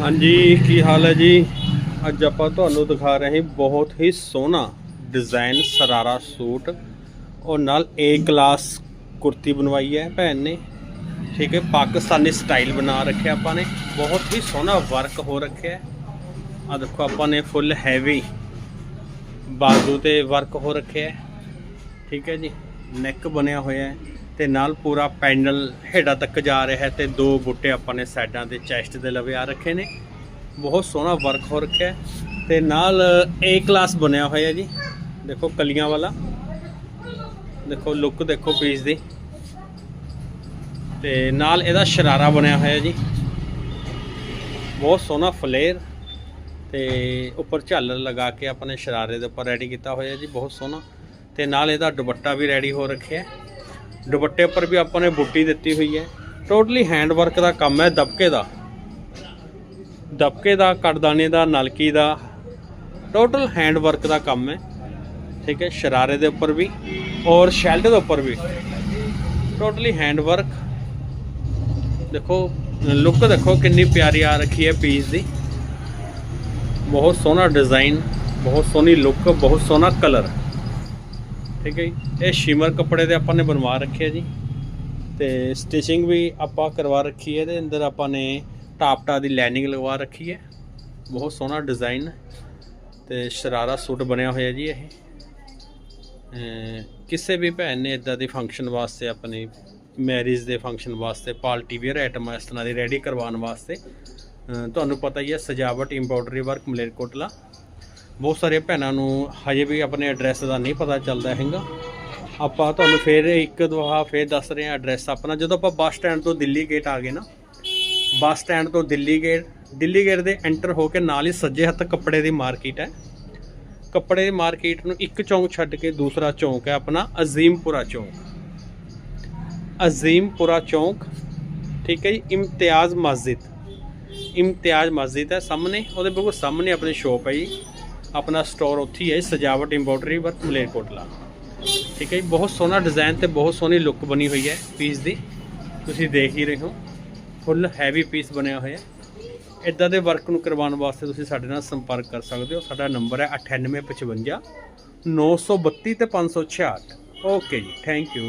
ਹਾਂਜੀ, ਕੀ ਹਾਲ ਹੈ ਜੀ? ਅੱਜ ਆਪਾਂ ਤੁਹਾਨੂੰ ਦਿਖਾ ਰਹੇ ਹਾਂ ਬਹੁਤ ਹੀ ਸੋਹਣਾ ਡਿਜ਼ਾਈਨ ਸਰਾਰਾ ਸੂਟ। ਔਰ ਨਾਲ ਏ ਕਲਾਸ ਕੁਰਤੀ ਬਣਵਾਈ ਹੈ ਭੈਣ ਨੇ। ਠੀਕ ਹੈ, ਪਾਕਿਸਤਾਨੀ ਸਟਾਈਲ ਬਣਾ ਰੱਖਿਆ ਆਪਾਂ ਨੇ। ਬਹੁਤ ਹੀ ਸੋਹਣਾ ਵਰਕ ਹੋ ਰੱਖਿਆ ਹੈ। ਆ ਦੇਖੋ, ਆਪਾਂ ਨੇ ਫੁੱਲ ਹੈਵੀ ਬਾਜ਼ੂ ਤੇ ਵਰਕ ਹੋ ਰੱਖਿਆ ਠੀਕ ਹੈ ਜੀ ਨੈਕ ਬਣਿਆ ਹੋਇਆ ਹੈ। ਤੇ ਨਾਲ ਪੂਰਾ ਪੈਨਲ ਹੇਠਾਂ ਤੱਕ ਜਾ ਰਿਹਾ ਹੈ ਤੇ ਦੋ ਬੁੱਟੇ ਆਪਾਂ ਨੇ ਸਾਈਡਾਂ ਦੇ ਚੈਸਟ ਦੇ ਲਵੇ ਆ ਰੱਖੇ ਨੇ। ਬਹੁਤ ਸੋਹਣਾ ਵਰਕ ਹੋ ਰੱਖਿਆ ਹੈ ਤੇ ਨਾਲ ਏ ਕਲਾਸ ਬਣਿਆ ਹੋਇਆ ਜੀ। ਦੇਖੋ ਕਲੀਆਂ ਵਾਲਾ। ਦੇਖੋ ਲੁੱਕ ਦੇਖੋ ਪੀਸ ਦੀ। ਤੇ ਨਾਲ ਇਹਦਾ ਸ਼ਰਾਰਾ ਬਣਿਆ ਹੋਇਆ ਜੀ। ਬਹੁਤ ਸੋਹਣਾ ਫਲੇਅਰ ਤੇ ਉੱਪਰ ਝਾਲਰ ਲਗਾ ਕੇ ਆਪਣੇ ਸ਼ਰਾਰੇ ਦੇ ਉੱਪਰ ਰੈਡੀ ਕੀਤਾ ਹੋਇਆ ਜੀ, ਬਹੁਤ ਸੋਹਣਾ। ਤੇ ਨਾਲ ਇਹਦਾ ਦੁਪੱਟਾ ਵੀ ਰੈਡੀ ਹੋ ਰੱਖਿਆ ਦੁਪੱਟੇ ਉੱਪਰ ਵੀ ਆਪਾਂ ਨੇ ਬੁੱਟੀ ਦਿੱਤੀ ਹੋਈ ਹੈ। ਟੋਟਲੀ ਹੈਂਡ ਵਰਕ ਦਾ ਕੰਮ ਹੈ ਦਬਕੇ ਦਾ। ਦਬਕੇ ਦਾ ਕੜਦਾਨੇ ਦਾ, ਨਲਕੀ ਦਾ। ਟੋਟਲ ਹੈਂਡ ਵਰਕ ਦਾ ਕੰਮ ਹੈ। ਠੀਕ ਹੈ, ਸ਼ਰਾਰੇ ਦੇ ਉੱਪਰ ਵੀ ਔਰ ਸ਼ੈਲਟ ਦੇ ਉੱਪਰ ਵੀ। ਟੋਟਲੀ ਹੈਂਡ ਵਰਕ ਦੇਖੋ ਲੁੱਕ ਦੇਖੋ ਕਿੰਨੀ ਪਿਆਰੀ ਆ ਰੱਖੀ ਹੈ ਪੀਸ ਦੀ। ਬਹੁਤ ਸੋਹਣਾ ਡਿਜ਼ਾਈਨ ਬਹੁਤ ਸੋਹਣੀ ਲੁੱਕ ਬਹੁਤ ਸੋਹਣਾ ਕਲਰ ਠੀਕ ਹੈ ਜੀ। ਇਹ ਸ਼ਿਮਰ ਕੱਪੜੇ ਦੇ ਆਪਾਂ ਨੇ ਬਣਵਾ ਰੱਖਿਆ ਜੀ। ਤੇ ਸਟਿਚਿੰਗ ਵੀ ਆਪਾਂ ਕਰਵਾ ਰੱਖੀ ਹੈ ਇਹਦੇ ਅੰਦਰ ਆਪਾਂ ਨੇ ਟਾਪਟਾ ਦੀ ਲਾਈਨਿੰਗ ਲਗਵਾ ਰੱਖੀ ਹੈ। ਬਹੁਤ ਸੋਹਣਾ ਡਿਜ਼ਾਈਨ ਤੇ ਸ਼ਰਾਰਾ ਸੂਟ ਬਣਿਆ ਹੋਇਆ ਜੀ ਇਹ। ਕਿਸੇ ਵੀ ਭੈਣ ਨੇ ਇਦਾਂ ਦੇ ਫੰਕਸ਼ਨ ਵਾਸਤੇ ਆਪਣੀ ਮੈਰਿਜ ਦੇ ਫੰਕਸ਼ਨ ਵਾਸਤੇ, ਪਾਰਟੀ ਵੇਅਰ ਆਈਟਮ ਇਸ ਤਰ੍ਹਾਂ ਦੀ ਰੈਡੀ ਕਰਵਾਉਣ ਵਾਸਤੇ ਤੁਹਾਨੂੰ ਪਤਾ ਹੀ ਹੈ ਸਜਾਵਟ ਇੰਪੋਰਟਰੀ ਵਰਕ ਮਲੇਰਕੋਟਲਾ। ਬਹੁਤ ਸਾਰੇ ਭੈਣਾਂ ਨੂੰ ਹਜੇ ਵੀ ਆਪਣੇ ਐਡਰੈਸ ਦਾ ਨਹੀਂ ਪਤਾ ਚੱਲਦਾ ਹੈਗਾ। ਆਪਾਂ ਤੁਹਾਨੂੰ ਫੇਰ ਇੱਕ ਦਫਾ ਫੇਰ ਦੱਸ ਰਹੇ ਹਾਂ ਐਡਰੈਸ ਆਪਣਾ। ਜਦੋਂ ਆਪਾਂ ਬੱਸ ਸਟੈਂਡ ਤੋਂ ਦਿੱਲੀ ਗੇਟ ਆ ਗਏ ਨਾ, ਬੱਸ ਸਟੈਂਡ ਤੋਂ ਦਿੱਲੀ ਗੇਟ ਦਿੱਲੀ ਗੇਟ ਦੇ ਐਂਟਰ ਹੋ ਕੇ ਨਾਲ ਹੀ ਸੱਜੇ ਹੱਥ ਕੱਪੜੇ ਦੀ ਮਾਰਕੀਟ ਹੈ। ਕੱਪੜੇ ਦੀ ਮਾਰਕੀਟ ਨੂੰ ਇੱਕ ਚੌਂਕ ਛੱਡ ਕੇ ਦੂਸਰਾ ਚੌਂਕ ਹੈ ਆਪਣਾ ਅਜ਼ੀਮਪੁਰਾ ਚੌਂਕ। ਅਜ਼ੀਮਪੁਰਾ ਚੌਂਕ, ਠੀਕ ਹੈ ਜੀ, ਇਮਤਿਆਜ਼ ਮਸਜਿਦ। ਇਮਤਿਆਜ਼ ਮਸਜਿਦ ਹੈ ਸਾਹਮਣੇ, ਉਹਦੇ ਬਿਲਕੁਲ ਸਾਹਮਣੇ ਆਪਣੀ ਸ਼ੋਪ ਹੈ ਜੀ। ਆਪਣਾ ਸਟੋਰ ਉੱਥੇ ਹੀ ਹੈ, ਸਜਾਵਟ ਇੰਪੋਰਟਰੀ ਵਰਕ ਮਲੇਰਕੋਟਲਾ ਠੀਕ ਹੈ ਜੀ, ਬਹੁਤ ਸੋਹਣਾ ਡਿਜ਼ਾਈਨ ਤੇ ਬਹੁਤ ਸੋਹਣੀ ਲੁੱਕ ਬਣੀ ਹੋਈ ਹੈ ਪੀਸ ਦੀ। ਤੁਸੀਂ ਦੇਖ ਹੀ ਰਹੇ ਹੋ ਫੁੱਲ ਹੈਵੀ ਪੀਸ ਬਣਿਆ ਹੋਇਆ ਇਦਾਂ ਦੇ ਵਰਕ ਨੂੰ ਕਰਵਾਉਣ ਵਾਸਤੇ ਤੁਸੀਂ ਸਾਡੇ ਨਾਲ ਸੰਪਰਕ ਕਰ ਸਕਦੇ ਹੋ। ਸਾਡਾ ਨੰਬਰ ਹੈ 9855 932 ਤੇ 566 ਓਕੇ ਜੀ ਥੈਂਕ ਯੂ